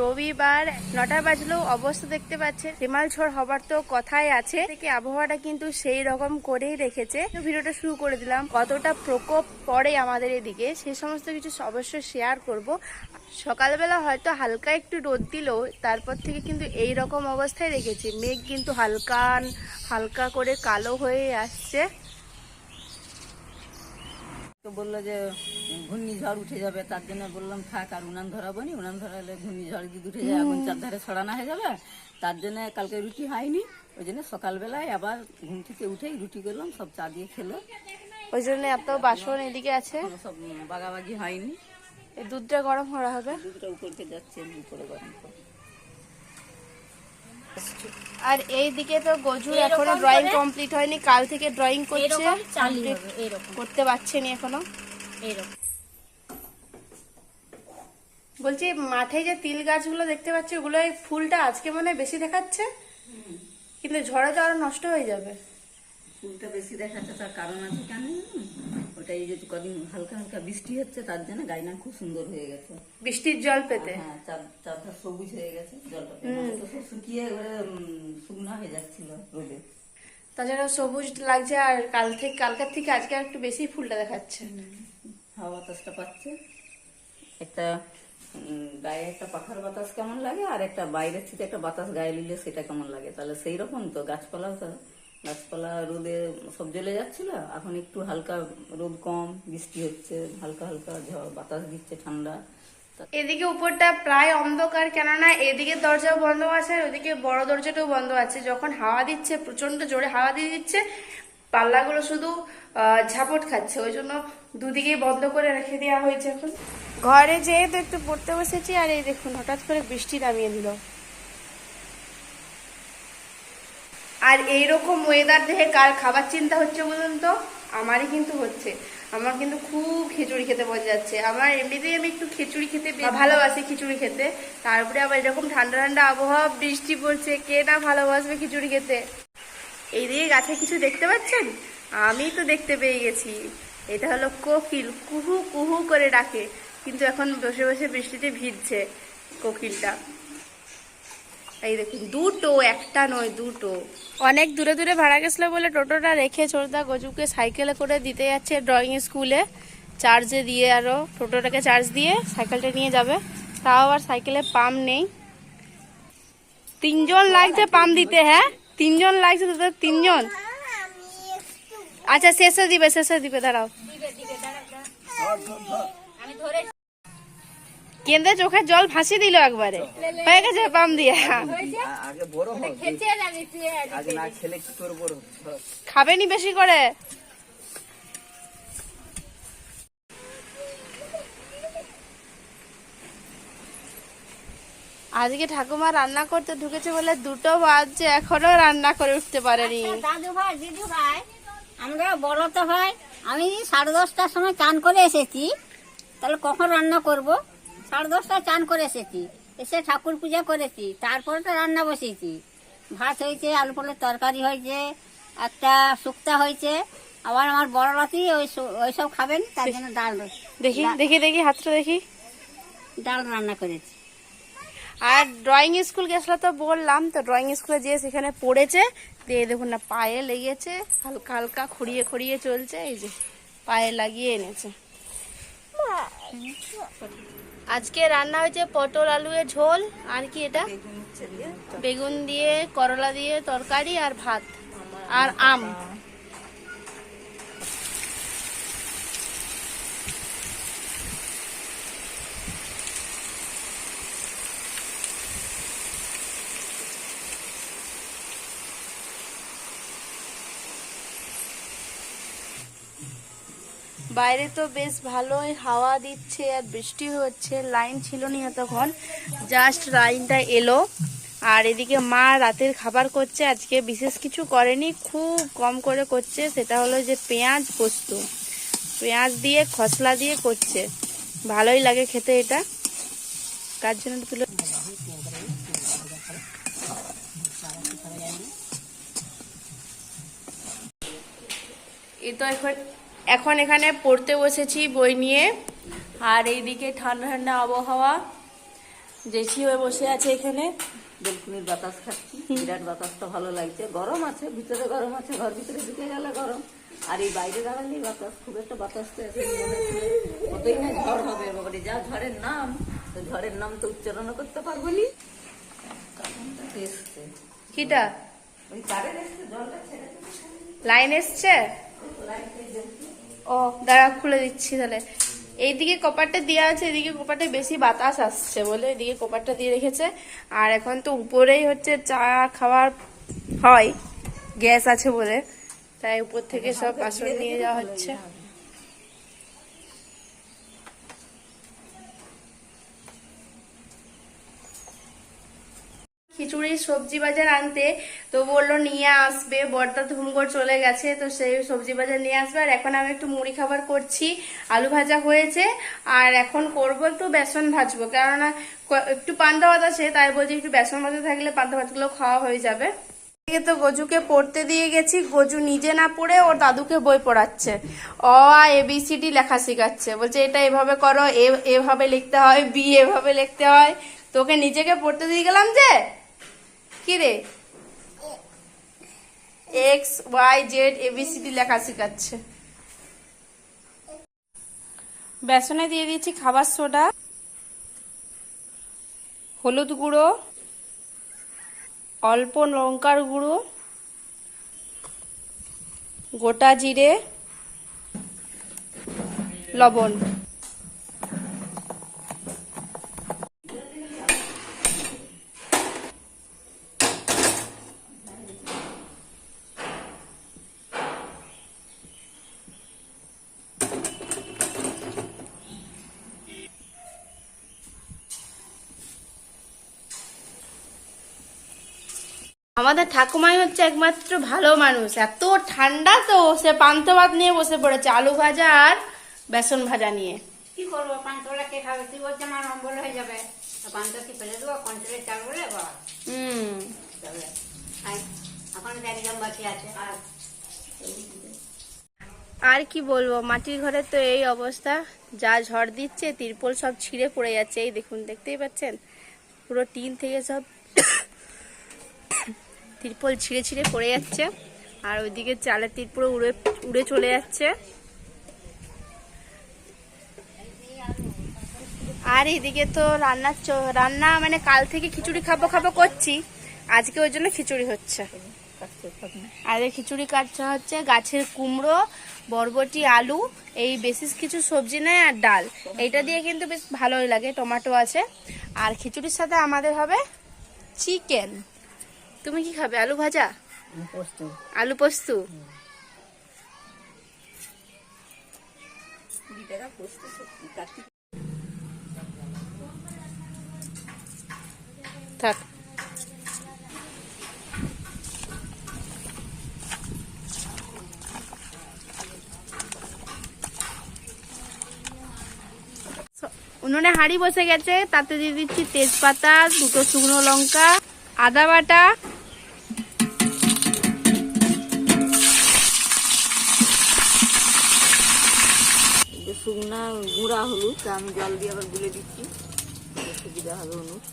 রবিবার নটা বাজলেও অবস্থা দেখতে পাচ্ছে হিমাল ঝড় হবার তো কথাই আছে। থেকে আবহাওয়াটা কিন্তু সেই রকম করেই রেখেছে। ভিডিওটা শুরু করে দিলাম। কতটা প্রকোপ পড়ে আমাদের এদিকে, সে সমস্ত কিছু অবশ্যই শেয়ার করব। সকালবেলা হয়তো হালকা একটু রোদ দিল, তারপর থেকে কিন্তু এই রকম অবস্থায় রেখেছে। মেঘ কিন্তু হালকা হালকা করে কালো হয়ে আসছে। তো বলল যে ঘূর্ণিঝড় উঠে যাবে তার জন্য বললাম থাক আর উনান ধরাবো নি। উনান ধরালে ঘূর্ণিঝড় যদি উঠে যায় আগুন চারধারে ছড়ানো হয়ে যাবে। তার জন্য কালকে রুটি হয়নি ওই জন্য সকালবেলায় আবার ঘুম থেকে উঠেই রুটি করলাম সব চা দিয়ে খেলো। ওই জন্য এত বাসন এদিকে আছে? সব বাগাবাগি হয়নি। এই দুধটা গরম করা হবে? দুধটা উপরকে যাচ্ছে উপরে গরম করে আর এই দিকে তো গজুর এখনও ড্রয়িং কমপ্লিট হয়নি কাল থেকে ড্রয়িং করছে। করতে পারছেনি এখনও। এরকম বলছি মাঠে যে তিল গাছগুলো দেখতে পাচ্ছি ওগুলো এই ফুলটা আজকে মনে বেশি দেখাচ্ছে? কিন্তু ঝড়ে তো আরও নষ্ট হয়ে যাবে। ফুলটা বেশি দেখাচ্ছে তার কারণ আছে কেন জানো? ওটা এই যে কদিন হালকা হালকা বৃষ্টি হচ্ছে তার জন্য গাইনা খুব সুন্দর হয়ে গেছে। বৃষ্টির জল পেতে। হ্যাঁ চার- চারটা সবুজ হয়ে গেছে জলটা শুকিয়ে এবারে শুকনা হয়ে যাচ্ছিল রোদে। তাছাড়া সবুজ লাগছে আর কাল থেকে কালকার থেকে আজকে আর একটু বেশি ফুলটা দেখাচ্ছে। হাওয়া বাতাসটা পাচ্ছে। একটা গায়ে একটা পাখার বাতাস কেমন লাগে আর একটা বাইরের থেকে একটা বাতাস গায়ে নিলে সেটা কেমন লাগে? তাহলে সেই রকম তো গাছপালাও তো গাছপালা রোদে সব জ্বলে যাচ্ছিল, এখন একটু হালকা রোদ কম, বৃষ্টি হচ্ছে, হালকা হালকা ঝড়, বাতাস দিচ্ছে ঠান্ডা। এদিকে উপরটা প্রায় অন্ধকার কেননা এদিকে দরজাও বন্ধ আছে আর ওদিকে বড় দরজাটাও বন্ধ আছে। যখন হাওয়া দিচ্ছে প্রচণ্ড জোরে হাওয়া দিয়ে দিচ্ছে পাল্লাগুলো শুধু আহ, ঝাপট খাচ্ছে। ওই জন্য দুদিকেই বন্ধ করে রেখে দেওয়া হয়েছে এখন। ঘরে যেয়ে তো একটু পড়তে বসেছি আর এই দেখুন হঠাৎ করে বৃষ্টি নামিয়ে দিল। আর এইরকম ওয়েদার দেখে কার খাবার চিন্তা হচ্ছে বলুন তো? আমারই কিন্তু হচ্ছে। আমার কিন্তু খুব খিচুড়ি খেতে মন যাচ্ছে। আমার এমনিতেই আমি একটু খিচুড়ি খেতে ভালোবাসি খিচুড়ি খেতে। তারপরে আবার এরকম ঠান্ডা ঠান্ডা আবহাওয়া বৃষ্টি পড়ছে কে না ভালোবাসবে খিচুড়ি খেতে? এইদিকে গাছে কিছু দেখতে পাচ্ছেন? আমি তো দেখতে পেয়ে গেছি। এটা হলো কোকিল। কুহু কুহু করে ডাকে। কিন্তু এখন বসে বসে বৃষ্টিতে ভিজছে কোকিলটা। এই দেখুন, দুটো, একটা নয়, দুটো। অনেক দূরে দূরে ভাড়া গেছিল বলে টোটোটা রেখে ছোটদা গজুকে সাইকেলে করে দিতে যাচ্ছে ড্রয়িং স্কুলে। চার্জে দিয়ে আরও টোটোটাকে চার্জ দিয়ে সাইকেলটা নিয়ে যাবে। তাও আবার সাইকেলে পাম্প নেই। তিনজন লাগছে পাম্প দিতে হ্যাঁ? তিনজন লাগছে তোদের তিনজন? আচ্ছা শেষে দিবে শেষে দিবে দাঁড়াও। কেন্দ্রে চোখের জল ভাসি দিল একবারে। হয়ে গেছে পাম দিয়ে? খাবেনি বেশি করে? আজকে ঠাকুমা রান্না করতে ঢুকেছে বলে দুটো বাজছে এখনও রান্না করে উঠতে পারেনি। দাদু ভাই দিদু ভাই আমরা বড় তো ভাই আমি সাড়ে দশটার সময় চান করে এসেছি। তাহলে কখন রান্না করব? সাড়ে দশটায় চান করে এসেছি। এসে ঠাকুর পূজা করেছি তারপরে তো রান্না বসিয়েছি। ভাত হয়েছে আলু পলের তরকারি হয়েছে একটা শুক্তা হয়েছে আবার আমার বড় রাতি ওই সু- ওইসব খাবেন তার জন্য ডাল দেখি দেখি দেখি হাতটা দেখি। ডাল রান্না করেছি। আর ড্রয়িং স্কুল গেছিল তো বললাম, তো ড্রয়িং স্কুলে যেয়ে সেখানে পড়েছে। দিয়ে দেখুন না, পায়ে লেগেছে, হালকা হালকা খড়িয়ে খড়িয়ে চলছে, এই যে পায়ে লাগিয়ে এনেছে। আজকে রান্না হয়েছে পটল আলুয়ের ঝোল, আর কি এটা? বেগুন দিয়ে, করলা দিয়ে তরকারি আর ভাত, আর আম। বাইরে তো বেশ ভালোই হাওয়া দিচ্ছে আর বৃষ্টি হচ্ছে, লাইন ছিল না এতক্ষণ। জাস্ট লাইনটা এলো। আর এদিকে মা রাতের খাবার করছে, আজকে বিশেষ কিছু করেনি, খুব কম করে করছে, সেটা হলো যে পেঁয়াজ পোস্ত। পেঁয়াজ দিয়ে, খসলা দিয়ে করছে। ভালোই লাগে খেতে এটা। কার জন্য তুলে এই তো এখন এখন এখানে পড়তে বসেছি বই নিয়ে। আর এইদিকে ঠান্ডা ঠান্ডা আবহাওয়া। জেঠি হয়ে বসে আছে এখানে। বেলকুনির বাতাস খাচ্ছি। বিরাট বাতাসটা ভালো লাগছে। গরম আছে ভিতরে গরম আছে ঘর ভিতরে ঢুকে গেলে গরম। আর এই বাইরে দাঁড়ালেই বাতাস খুব একটা বাতাস তো কতই না। ঝড় হবে বাবারে যা ঝড়ের নাম তো ঝড়ের নাম তো উচ্চারণ করতে পারব নি। কিটা? ওই কারেন্ট এসছে জলটা ছেড়ে লাইন এসছে? ও, দাঁড়া, খুলে দিচ্ছি তাহলে। এইদিকে কপারটা দেওয়া আছে, এদিকে কপারটা বেশি বাতাস আসছে বলে এদিকে কপারটা দিয়ে রেখেছে। আর এখন তো উপরেই হচ্ছে চা খাওয়ার হয়, গ্যাস আছে বলে। তাই উপর থেকে সব বাসন নিয়ে যাওয়া হচ্ছে। খিচুড়ির সবজি বাজার আনতে। তো বলল, নিয়ে আসবে। বর্দা ধুমগড় চলে গেছে। তো সেই সবজি বাজার নিয়ে আসবে। আর এখন আমি একটু মুড়ি খাবার করছি। আলু ভাজা হয়েছে। আর এখন করব একটু বেসন ভাজবো। কেননা একটু পান্তা ভাত আছে, তাই বলছি একটু বেসন ভাজা থাকলে পান্তা ভাতগুলো খাওয়া হয়ে যাবে। তো গজুকে পড়তে দিয়ে গেছি। গজু নিজে না পড়ে, ওর দাদুকে বই পড়াচ্ছে। অ, আ এবিসিডি লেখা শেখাচ্ছে। বলছে, এটা এভাবে করো এভাবে লিখতে হয়, বি, এভাবে লিখতে হয়। তোকে নিজেকে পড়তে দিয়ে গেলাম যে রে এক্স ওয়াই জেড এবিসিডি লেখা শেখাচ্ছে। বেসনে দিয়ে দিয়েছি খাবার সোডা, হলুদ গুঁড়ো, অল্প লঙ্কার গুঁড়ো, গোটা জিরে, লবণ। আমাদের ঠাকুমাই হচ্ছে একমাত্র ভালো মানুষ। এত ঠান্ডা তো সে পান্তা ভাত নিয়ে বসে পড়েছে আলু ভাজা আর বেসন ভাজা নিয়ে। কি করব? পান্তলা কে খাবে? তুই বলছে আমার অম্বল হয়ে যাবে। পান্ত কি ফেলে দেবো? কন্ট্রোলে চাল বলে বাবা। হুম। এখন একদম বাকি আছে আর আর কি বলব? মাটির ঘরে তো এই অবস্থা। যা ঝড় দিচ্ছে তিরপল সব ছিঁড়ে পড়ে যাচ্ছে। এই দেখুন দেখতেই পাচ্ছেন? পুরো টিন থেকে সব তিরপল ছিঁড়ে ছিঁড়ে পড়ে যাচ্ছে। আর ওইদিকে চালের তীর পুরো উড়ে উড়ে চলে যাচ্ছে। আর এদিকে তো রান্নার চ- রান্না মানে কাল থেকে খিচুড়ি খাব খাব করছি। আজকে ওই জন্য খিচুড়ি হচ্ছে। আর খিচুড়ি কাটটা হচ্ছে গাছের কুমড়ো, বরবটি, আলু, এই বেশি কিছু সবজি নেয় আর ডাল। এইটা দিয়ে কিন্তু বেশ ভালোই লাগে, টমেটো আছে। আর খিচুড়ির সাথে আমাদের হবে চিকেন। তুমি কি খাবে? আলু ভাজা? আলু পোস্ত। থাক। উনুনে হাঁড়ি বসে গেছে তাতে দিয়ে দিচ্ছি তেজপাতা দুটো শুকনো লঙ্কা আদা বাটা শুকনা গুঁড়া হলুদ আমি জল দিয়ে আবার গুলে দিচ্ছি। সুবিধা হবে হলুদ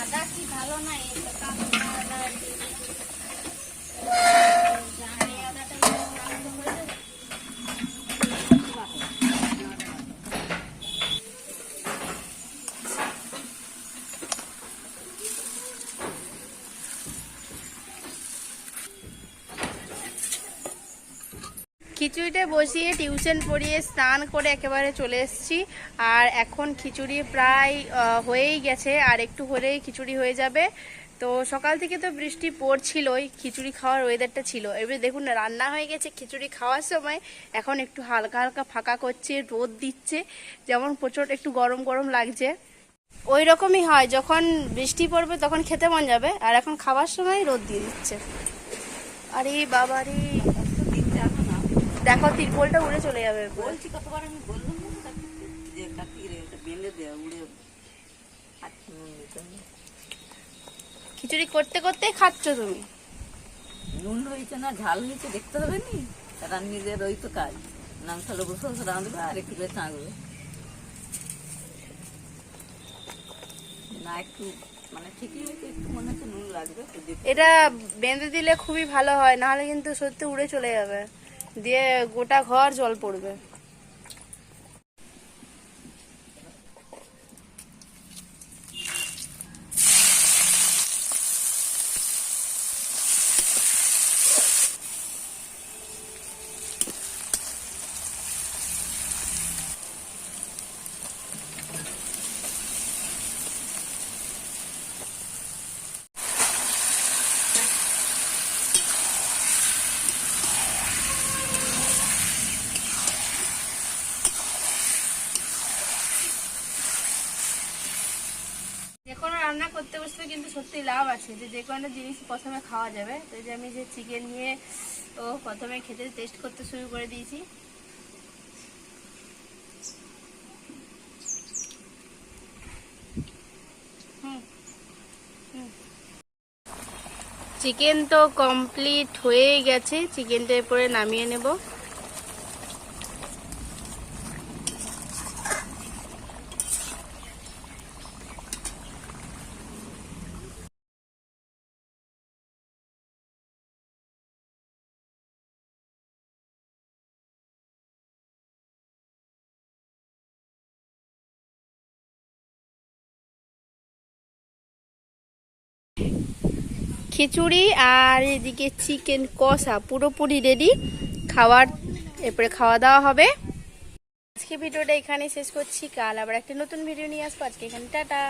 আদা কি ভালো না এই তো কাঁচা আদা আর কি। জানি আদাটা আনন্দ করে দেবো। খিচুড়িটা বসিয়ে টিউশন পড়িয়ে স্নান করে একেবারে চলে এসেছি। আর এখন খিচুড়ি প্রায় হয়েই গেছে। আর একটু হলেই খিচুড়ি হয়ে যাবে। তো সকাল থেকে তো বৃষ্টি পড়ছিলই, খিচুড়ি খাওয়ার ওয়েদারটা ছিল। এবার দেখুন না রান্না হয়ে গেছে খিচুড়ি খাওয়ার সময়। এখন একটু হালকা হালকা ফাঁকা করছে, রোদ দিচ্ছে। যেমন প্রচুর একটু গরম গরম লাগছে। ওই রকমই হয়, যখন বৃষ্টি পড়বে তখন খেতে মন যাবে। আর এখন খাওয়ার সময় রোদ দিয়ে দিচ্ছে। আরে বাবারে। দেখো তিরপলটা উড়ে চলে যাবে বলছি কতবার আমি বললাম না যে কার্তিক রে এটা বেঁধে দেয় উড়ে খিচুড়ি করতে করতেই খাচ্ছ তুমি। নুন হয়েছে না ঝাল হয়েছে দেখতে হবে নি? নিজের ওই তো কাজ। নাম তাহলে বসে বসে রাঁধবে আর একটু করে চাঁকবে না একটু মানে ঠিকই হয়েছে একটু মনে হচ্ছে নুন লাগবে এটা বেঁধে দিলে খুবই ভালো হয় নাহলে কিন্তু সত্যি উড়ে চলে যাবে। দিয়ে গোটা ঘর জল পড়বে যে কোনো রান্না করতে বসলে কিন্তু সত্যি লাভ আছে যে যে কোনো জিনিস প্রথমে খাওয়া যাবে। তো যে আমি যে চিকেন নিয়ে, ও প্রথমে খেতে টেস্ট করতে শুরু করে দিয়েছি। চিকেন তো কমপ্লিট হয়ে গেছে। চিকেনটা এরপরে নামিয়ে নেব। খিচুড়ি আর এদিকে চিকেন কষা, পুরোপুরি রেডি খাওয়ার, এরপরে খাওয়া দাওয়া হবে। আজকে ভিডিওটা এখানে শেষ করছি। কাল আবার একটা নতুন ভিডিও নিয়ে আসব। আজকে এখানে টাটা।